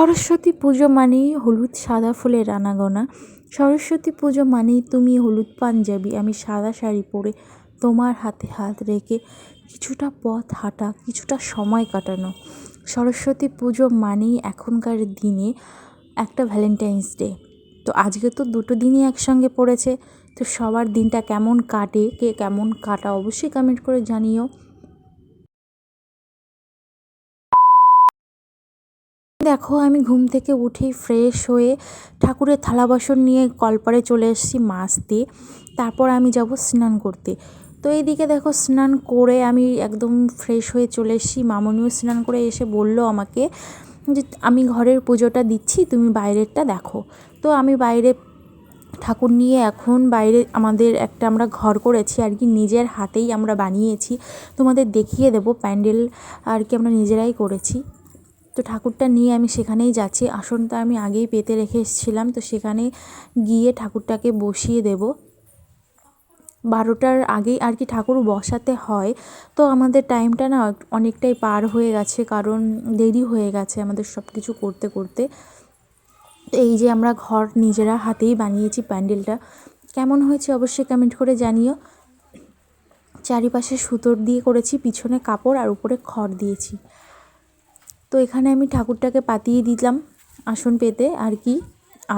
সরস্বতী পুজো মানেই হলুদ, সাদা ফুলের আনাগোনা সরস্বতী পুজো মানেই তুমি হলুদ পাঞ্জাবি, আমি সাদা শাড়ি পরে তোমার হাতে হাত রেখে কিছুটা পথ হাঁটা, কিছুটা সময় কাটানো। সরস্বতী পুজো মানেই এখনকার দিনে একটা ভ্যালেন্টাইন্স ডে তো আজকে তো দুটো দিনই একসঙ্গে পড়েছে, তো সবার দিনটা কেমন কাটে, কে কেমন কাটা, অবশ্যই কমেন্ট করে জানিও। দেখো, আমি ঘুম থেকে উঠেই ফ্রেশ হয়ে ঠাকুরের থালা বাসন নিয়ে কলপারে চলে এসেছি মাজতে। তারপর আমি যাব স্নান করতে। তো এইদিকে দেখো, স্নান করে আমি একদম ফ্রেশ হয়ে চলে এসেছি। মামনিও স্নান করে এসে বলল আমাকে যে, আমি ঘরের পুজোটা দিচ্ছি, তুমি বাইরেরটা দেখো। তো আমি বাইরে ঠাকুর নিয়ে এখন বাইরে আমাদের একটা আমরা ঘর করেছি, আর কি নিজের হাতেই আমরা বানিয়েছি। তোমাদের দেখিয়ে দেবো, প্যান্ডেল আর কি আমরা নিজেরাই করেছি। তো ঠাকুরটা নিয়ে আমি সেখানেই যাচ্ছি। আসনটা আমি আগেই পেতে রেখে এসেছিলাম, তো সেখানে গিয়ে ঠাকুরটাকে বসিয়ে দেব। বারোটার আগেই আর কি ঠাকুর বসাতে হয়। তো আমাদের টাইমটা না অনেকটাই পার হয়ে গেছে, কারণ দেরি হয়ে গেছে আমাদের সব কিছু করতে। করতে এই যে আমরা ঘর নিজেরা হাতেই বানিয়েছি প্যান্ডেলটা। কেমন হয়েছে অবশ্যই কমেন্ট করে জানিও। চারিপাশে সুতোর দিয়ে করেছি, পিছনে কাপড় আর উপরে খড় দিয়েছি। তো এখানে আমি ঠাকুরটাকে পাতিয়ে দিলাম আসন পেতে আর কি।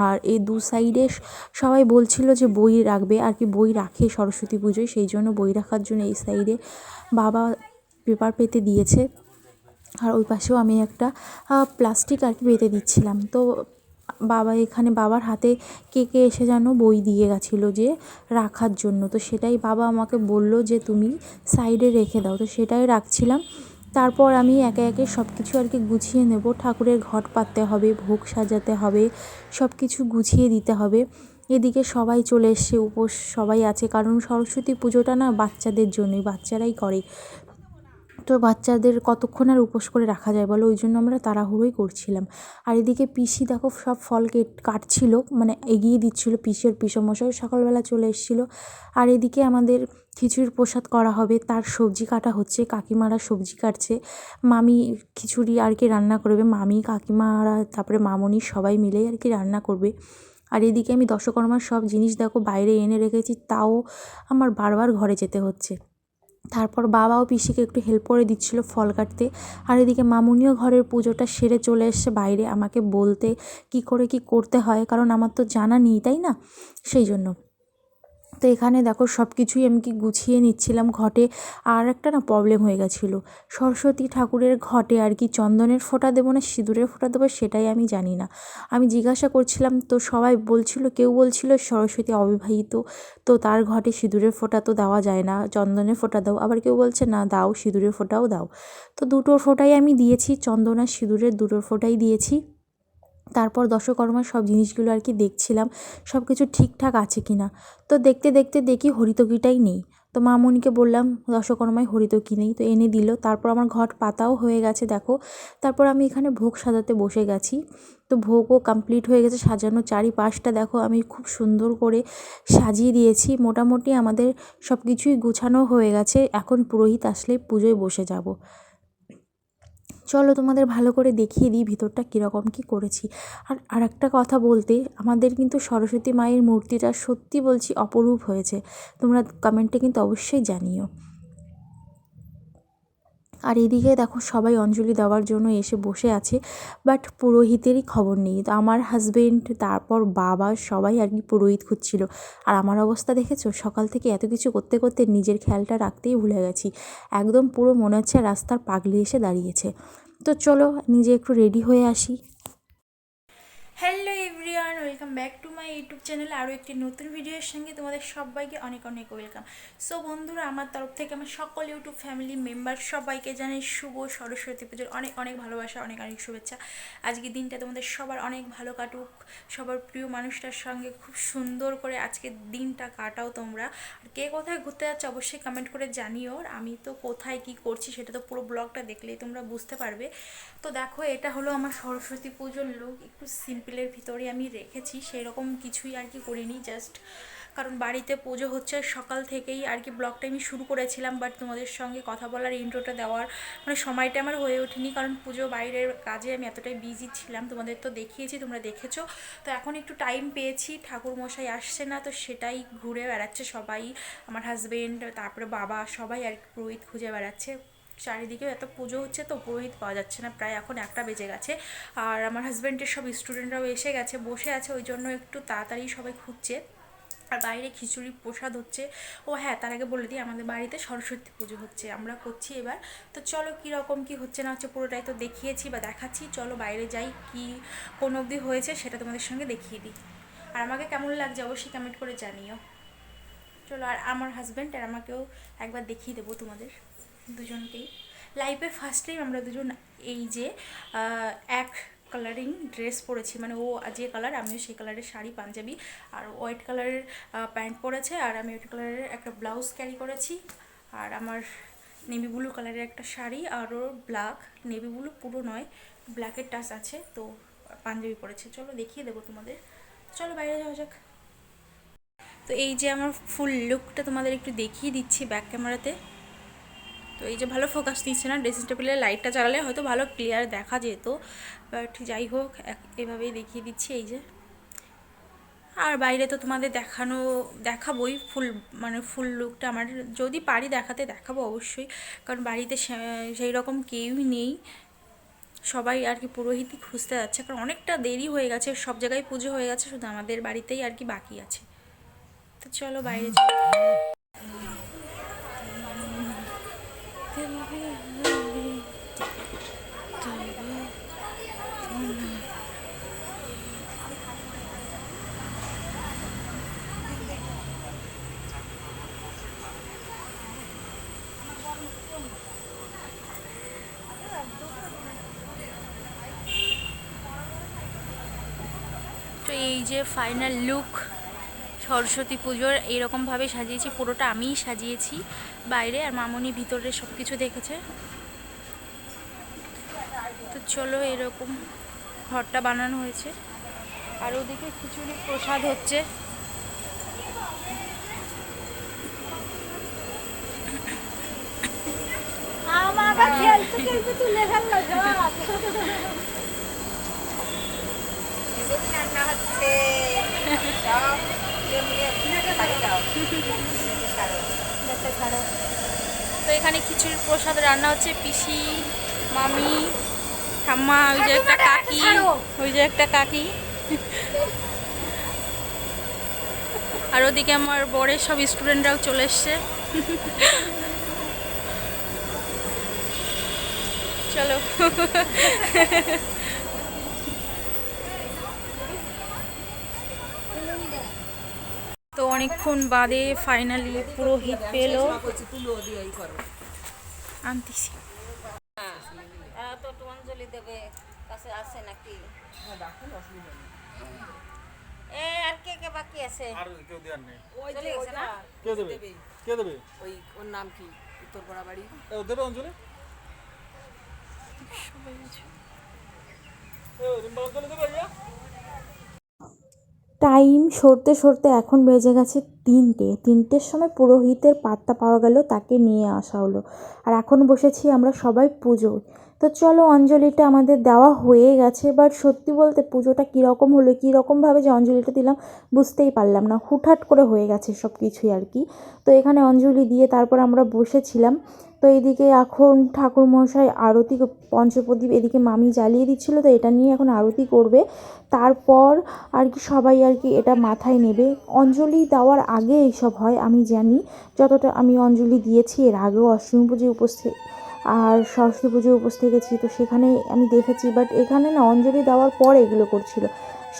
আর এই দু সাইডে সবাই বলছিল যে বই রাখবে, আর কি বই রাখে সরস্বতী পুজোয়, সেই জন্য বই রাখার জন্য এই সাইডে বাবা পেপার পেতে দিয়েছে। আর ওই পাশেও আমি একটা প্লাস্টিক আর কি পেতে দিচ্ছিলাম। তো বাবা এখানে বাবার হাতে কে কে এসে যেন বই দিয়ে গেছিল যে রাখার জন্য। তো সেটাই বাবা আমাকে বলল যে তুমি সাইডে রেখে দাও। তো সেটাই রাখছিলাম। তারপর আমি একে একে সব কিছু আর কি গুছিয়ে নেব। ঠাকুরের ঘট পাততে হবে, ভোগ সাজাতে হবে সব কিছু গুছিয়ে দিতে হবে। এদিকে সবাই চলে এসছে, উপোস সবাই আছে, কারণ সরস্বতী পুজোটা না বাচ্চাদের জন্যই, বাচ্চারাই করে। তো বাচ্চাদের কতক্ষণ আর উপোস করে রাখা যায় বলো? ওই জন্য আমরা তাড়াহুড়োই করছিলাম। আর এদিকে পিসি দেখো সব ফল কেট, কাটছিল মানে এগিয়ে দিচ্ছিল পিসের পিসমশাই সকালবেলা চলে এসেছিল। আর এদিকে আমাদের খিচুড়ির প্রসাদ করা হবে, তার সবজি কাটা হচ্ছে, কাকিমারা সবজি কাটছে। মামি খিচুড়ি আর কি রান্না করবে, মামি, কাকিমারা, তারপরে মামনি সবাই মিলে আর কি রান্না করবে। আর এদিকে আমি দশকর্মার সব জিনিস দেখো বাইরে এনে রেখেছি, তাও আমার বারবার ঘরে যেতে হচ্ছে। তারপর বাবাও পিসিকে একটু হেল্প করে দিচ্ছিল ফল কাটতে। আর এদিকে মামুনিও ঘরের পুজোটা সেরে চলে এসছে বাইরে, আমাকে বলতে কি করে কি করতে হয়, কারণ আমার তো জানা নেই, তাই না? সেই জন্য। তো এখানে দেখো সব কিছুই আমি কি গুছিয়ে নিচ্ছিলাম ঘটে, আর একটা না প্রবলেম হয়ে গেছিল। সরস্বতী ঠাকুরের ঘটে আর কি চন্দনের ফোঁটা দেবো না, সিঁদুরের ফোঁটা দেবো সেটাই আমি জানি না। আমি জিজ্ঞাসা করছিলাম, তো সবাই বলছিল, কেউ বলছিল সরস্বতী অবিবাহিত, তো তার ঘটে সিঁদুরের ফোঁটা তো দেওয়া যায় না, চন্দনের ফোঁটা দাও। আবার কেউ বলছে, না, দাও, সিঁদুরের ফোঁটাও দাও। তো দুটোর ফোঁটাই আমি দিয়েছি, চন্দন আর সিঁদুরের দুটোর ফোঁটাই দিয়েছি। তারপর দশকর্মার সব জিনিসগুলো আর কি দেখছিলাম সব কিছু ঠিকঠাক আছে কি না। তো দেখতে দেখতে দেখি হরিতকিটাই নেই। তো মামনিকে বললাম দশকর্মায় হরিতকি নেই। তো এনে দিল। তারপর আমার ঘট পাতাও হয়ে গেছে, দেখো। তারপর আমি এখানে ভোগ সাজাতে বসে গেছি। তো ভোগও কমপ্লিট হয়ে গেছে, সাজানো চারিপাশটা, দেখো, আমি খুব সুন্দর করে সাজিয়ে দিয়েছি। মোটামুটি আমাদের সব কিছুই গুছানো হয়ে গেছে। এখন পুরোহিত আসলে পুজোয় বসে যাব। চলো তোমাদের ভালো করে দেখিয়ে দিই ভিতরটা কীরকম কী করেছি। আর আরেকটা কথা বলতে, আমাদের কিন্তু সরস্বতী মায়ের মূর্তিটা সত্যি বলছি অপরূপ হয়েছে। তোমরা কমেন্টে কিন্তু অবশ্যই জানিও। আর এদিকে দেখো সবাই অঞ্জলি দেওয়ার জন্য এসে বসে আছে বাট পুরোহিতেরই খবর নেই। তো আমার হাজবেন্ড তারপর বাবা সবাই আর কি পুরোহিত খুঁজছিল। আর আমার অবস্থা দেখেছ? সকাল থেকে এত কিছু করতে করতে নিজের খেয়ালটা রাখতেই ভুলে গেছি। একদম পুরো মনে হচ্ছে রাস্তার পাগলি এসে দাঁড়িয়েছে। তো চলো নিজে একটু রেডি হয়ে আসি। Hello everyone, welcome back to my YouTube channel. আরও একটি নতুন ভিডিওর সঙ্গে তোমাদের সবাইকে অনেক অনেক ওয়েলকাম। সো বন্ধুরা, আমার তরফ থেকে আমার সকল ইউটিউব ফ্যামিলি মেম্বার সবাইকে জানাই শুভ সরস্বতী পুজোর অনেক অনেক ভালোবাসা, অনেক অনেক শুভেচ্ছা। আজকের দিনটা তোমাদের সবার অনেক ভালো কাটুক। সবার প্রিয় মানুষটার সঙ্গে খুব সুন্দর করে আজকে দিনটা কাটাও তোমরা। আর কে কোথায় ঘুরতে যাচ্ছে অবশ্যই কমেন্ট করে জানিও। আমি তো কোথায় কি করছি সেটা তো পুরো ব্লগটা দেখলেই তোমরা বুঝতে পারবে। তো দেখো, এটা হলো আমার সরস্বতী পুজোর লুক একটু সিম্পলের ভিতরে আমি রেখেছি সেই রকম কিছুই আর কি করিনি জাস্ট কারণ বাড়িতে পুজো হচ্ছে সকাল থেকেই আর কি ব্লগটা আমি শুরু করেছিলাম বাট তোমাদের সঙ্গে কথা বলার ইন্ট্রোটা দেওয়ার মানে সময়টা আমার হয়ে ওঠেনি, কারণ পুজো বাইরের কাজে আমি এতটাই বিজি ছিলাম, তোমাদের তো দেখিয়েছি, তোমরা দেখেছ, তো এখন একটু টাইম পেয়েছি ঠাকুর মশাই আসছে না, তো সেটাই ঘুরে বেড়াচ্ছে সবাই, আমার হাজবেন্ড তারপরে বাবা, সবাই আর কি পুরোহিত খুঁজে বেড়াচ্ছে। চারিদিকেও এত পুজো হচ্ছে তো পুরোহিত পাওয়া যাচ্ছে না, প্রায় এখন একটা বেজে গেছে। আর আমার হাজব্যান্ডের সব স্টুডেন্টরাও এসে গেছে, বসে আছে, ওই জন্য একটু তাড়াতাড়ি সবাই খুঁজছে। আর বাইরে খিচুড়ি প্রসাদ হচ্ছে। ও হ্যাঁ তার আগে বলে দিই, আমাদের বাড়িতে সরস্বতী পুজো হচ্ছে, আমরা করছি এবার। তো চলো কীরকম কী হচ্ছে না হচ্ছে পুরোটাই তো দেখিয়েছি বা দেখাচ্ছি। চলো বাইরে যাই, কি কোন অবধি হয়েছে সেটা তোমাদের সঙ্গে দেখিয়ে দিই। আর আমাকে কেমন লাগছে অবশ্যই কমেন্ট করে জানিও। চলো, আর আমার হাজব্যান্ড আর আমাকেও একবার দেখিয়ে দেবো তোমাদের। দুজনকেই। লাইফে ফার্স্ট টাইম আমরা দুজন এই যে এক কালারিং ড্রেস পরেছি। মানে ও যে কালার আমিও সেই কালারের শাড়ি, পাঞ্জাবি আর হোয়াইট কালারের প্যান্ট পরেছে আর আমি হোয়াইট কালারের একটা ব্লাউজ ক্যারি করেছি। আর আমার নেভি ব্লু কালারের একটা শাড়ি আর ওর ব্ল্যাক নেভি ব্লু পুরো নয় ব্ল্যাকের টাচ আছে, তো পাঞ্জাবি পরেছে। চলো দেখিয়ে দেবো তোমাদের। চলো বাইরে যাওয়া যাক। তো এই যে আমার ফুল লুকটা তোমাদের একটু দেখিয়ে দিচ্ছি ব্যাক ক্যামেরাতে তো এই যে ভালো ফোকাস দিচ্ছে না ড্রেসিং টেবিলের লাইটটা চালালে হয়তো ভালো ক্লিয়ার দেখা যেত বাট যাই হোক এভাবেই দেখিয়ে দিচ্ছি এই যে। আর বাইরে তো তোমাদের দেখানো, দেখাবোই ফুল মানে ফুল লুকটা আমার, যদি পারি দেখাতে দেখাবো অবশ্যই, কারণ বাড়িতে সেই রকম কেউই নেই। সবাই আর কি পুরোহিতই খুঁজতে যাচ্ছে, কারণ অনেকটা দেরি হয়ে গেছে, সব জায়গায় পুজো হয়ে গেছে, শুধু আমাদের বাড়িতেই আর কি বাকি আছে। তো চলো বাইরে এই যে ফাইনাল লুক সরস্বতী পুজোর, এইরকমভাবে সাজিয়েছি, পুরোটা আমিই সাজিয়েছি। বাইরে আর মামনি ভিতরে সব কিছু দেখেছে। তো চলো এরকম ঘরটা বানানো হয়েছে। আর ওদিকে খিচুড়ি প্রসাদ হচ্ছে। আমাকে খেলতে খেলতে তুলে ফেলল রান্না হচ্ছে সব তো এখানে খিচুড়ির প্রসাদ রান্না হচ্ছে পিসি মামি ঠাম্মা ওই যে একটা কাকি ওই যে একটা কাকি। আর ওদিকে আমার বরের সব স্টুডেন্টরাও চলে এসছে। চলো। তো অনেকক্ষণ বাদে ফাইনালি পুরোহিত পেল। আনতেছি। দেবে? টাইম সরতে সরতে এখন বেজে গেছে তিনটে। তিনটের সময় পুরোহিতের পাত্তা পাওয়া গেল, তাকে নিয়ে আসা হলো। আর এখন বসেছি আমরা সবাই পুজো তো চলো অঞ্জলিটা আমাদের দেওয়া হয়ে গেছে বাট সত্যি বলতে পুজোটা কীরকম হলো, কীরকমভাবে যে অঞ্জলিটা দিলাম বুঝতেই পারলাম না। হুটহাট করে হয়ে গেছে সব কিছুই আর কি। তো এখানে অঞ্জলি দিয়ে তারপর আমরা বসেছিলাম। তো এদিকে এখন ঠাকুরমশাই আরতি পঞ্চপ্রদীপ এদিকে মামি জ্বালিয়ে দিচ্ছিল, তো এটা নিয়ে এখন আরতি করবে। তারপর আর কি সবাই আর কি এটা মাথায় নেবে। অঞ্জলি দেওয়ার আগে এইসব হয়, আমি জানি। যতটা আমি অঞ্জলি দিয়েছি, এর আগেও অষ্টমী পুজোয় উপস্থিত আর সরস্বতী পুজোয় উপস্থিত গেছি তো সেখানে আমি দেখেছি বাট এখানে না অঞ্জলি দেওয়ার পর এগুলো করছিল।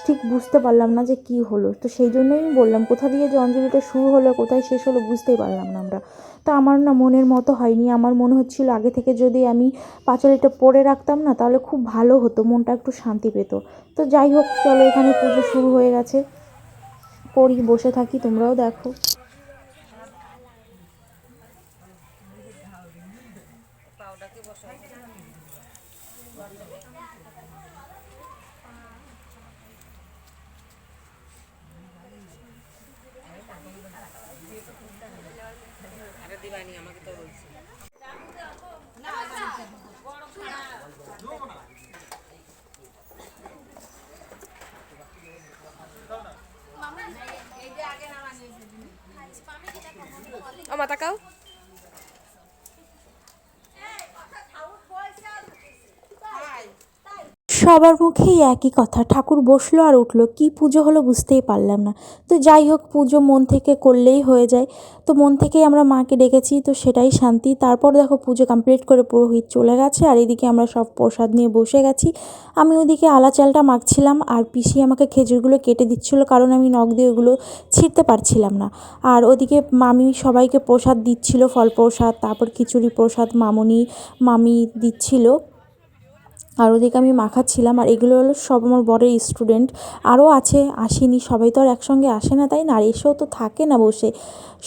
ঠিক বুঝতে পারলাম না যে কি হলো, তো সেই জন্যই আমি বললাম, কোথা দিয়ে যে অঞ্জলিটা শুরু হলো, কোথায় শেষ হলো বুঝতেই পারলাম না আমরা। তো আমার না মনের মতো হয়নি, আমার মনে হচ্ছিল আগে থেকে যদি আমি পাঁচালিটা পরে রাখতাম না, তাহলে খুব ভালো হতো, মনটা একটু শান্তি পেত। তো যাই হোক, চলো এখানে পুজো শুরু হয়ে গেছে। করি বসে থাকি, তোমরাও দেখো। বাবা সবার মুখেই একই কথা। ঠাকুর বসল আর উঠল। কি পুজো হলো বুঝতেই পারলাম না। তো যাই হোক, পুজো মন থেকে করলেই হয়ে যায়। তো মন থেকেই আমরা মাকে ডেকেছি, তো সেটাই শান্তি। তারপর দেখো পুজো কমপ্লিট করে পুরোহিত চলে গেছে আর এদিকে আমরা সব প্রসাদ নিয়ে বসে গেছি। আমি ওদিকে আলা চালটা মাখছিলাম আর পিসি আমাকে খেজুরগুলো কেটে দিচ্ছিল কারণ আমি নখ দিয়ে ওগুলো ছিঁড়তে পারছিলাম না। আর ওদিকে মামি সবাইকে প্রসাদ দিচ্ছিল, ফল প্রসাদ, তারপর খিচুড়ি প্রসাদ মামনি, মামি দিচ্ছিল। আর ওদিকে আমি মাখাচ্ছিলাম, আর এগুলো হলো সব আমার বরের স্টুডেন্ট আরও আছে, আসেনি, সবাই তো আর একসঙ্গে আসে না, তাই না? আর এসেও তো থাকে না বসে।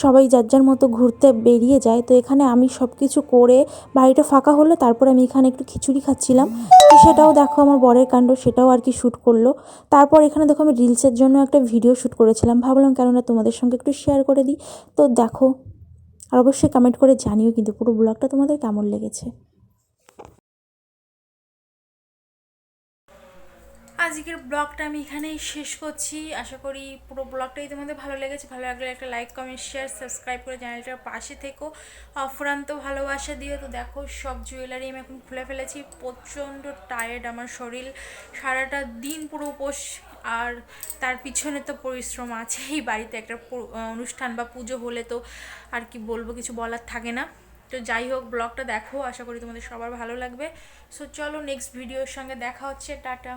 সবাই যার যার মতো ঘুরতে বেরিয়ে যায়। তো এখানে আমি সব কিছু করে বাড়িটা ফাঁকা হলো, তারপর আমি এখানে একটু খিচুড়ি খাচ্ছিলাম। তো সেটাও দেখো আমার বরের কাণ্ড, সেটাও আর কি শ্যুট করল। তারপর এখানে দেখো আমি রিলসের জন্য একটা ভিডিও শ্যুট করেছিলাম। ভাবলাম কেননা তোমাদের সঙ্গে একটু শেয়ার করে দিই। তো দেখো, আর অবশ্যই কমেন্ট করে জানিও কিন্তু পুরো ব্লগটা তোমাদের কেমন লেগেছে। আজকের ব্লগটা আমি এখানেই শেষ করছি। আশা করি পুরো ব্লগটাই তোমাদের ভালো লেগেছে। ভালো লাগলে একটা লাইক কমেন্ট শেয়ার সাবস্ক্রাইব করে চ্যানেলটার পাশে থেকো। অফুরান্ত ভালোবাসা দিও। তো দেখো, সব জুয়েলারি আমি এখন খুলে ফেলেছি। প্রচণ্ড টায়ার্ড আমার শরীর। সারাটা দিন পুরো উপোস। আর তার পিছনে তো পরিশ্রম আছে। এই বাড়িতে একটা অনুষ্ঠান বা পুজো হলে তো আর কি বলব, কিছু বলার থাকে না। তো যাই হোক, ব্লগটা দেখো। আশা করি তোমাদের সবার ভালো লাগবে। সো চলো নেক্সট ভিডিওর সঙ্গে দেখা হচ্ছে। টাটা।